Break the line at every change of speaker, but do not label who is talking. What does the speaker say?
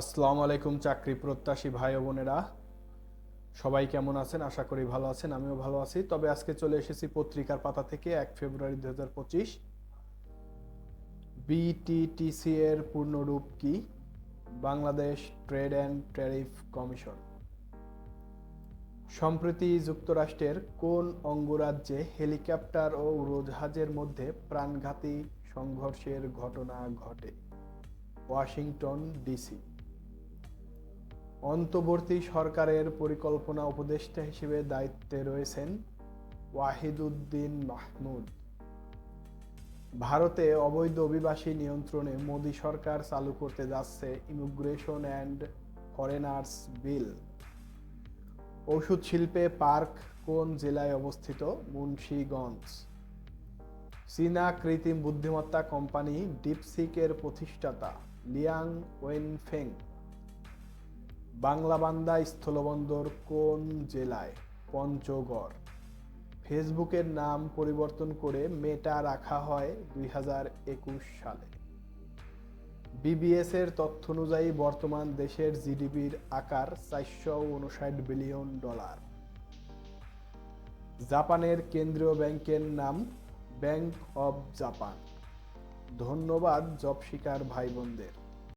আসসালামু আলাইকুম চাকরি প্রত্যাশী ভাই বোনেরা। সবাই কেমন আছেন? আশা করি ভালো আছেন, আমিও ভালো আছি। তবে আজকে চলে এসেছি পত্রিকার পাতা থেকে এক ফেব্রুয়ারি দু হাজার পঁচিশ। বিটিটিসি এর পূর্ণরূপ কি? Bangladesh trade and tariff commission. সম্প্রতি যুক্তরাষ্ট্রের কোন অঙ্গরাজ্যে হেলিকপ্টার ও উড়োজাহাজের মধ্যে প্রাণঘাতী সংঘর্ষের ঘটনা ঘটে? Washington, DC. অন্তর্বর্তী সরকারের পরিকল্পনা উপদেষ্টা হিসেবে দায়িত্বে রয়েছেন ওয়াহিদুদ্দিন মাহমুদ। ভারতে অবৈধ অভিবাসী নিয়ন্ত্রণে মোদী সরকার চালু করতে যাচ্ছে ইমিগ্রেশন অ্যান্ড ফরেনার্স বিল ওষুধ শিল্পে পার্ক কোন জেলায় অবস্থিত? মুন্সিগঞ্জ। চীনা কৃত্রিম বুদ্ধিমত্তা কোম্পানি ডিপসিকের প্রতিষ্ঠাতা লিয়াং ওয়েনফেং বাংলাবান্দা স্থলবন্দর কোন জেলায়? পঞ্চগড়। ফেসবুকের নাম পরিবর্তন করে মেটা রাখা হয় দুই হাজার একুশ সালে। বিবিএস এর তথ্য অনুযায়ী বর্তমান দেশের জিডিপির আকার চারশো উনষাট বিলিয়ন ডলার। জাপানের কেন্দ্রীয় ব্যাংকের নাম ব্যাংক অব জাপান। ধন্যবাদ জব শিকার ভাই বোনদের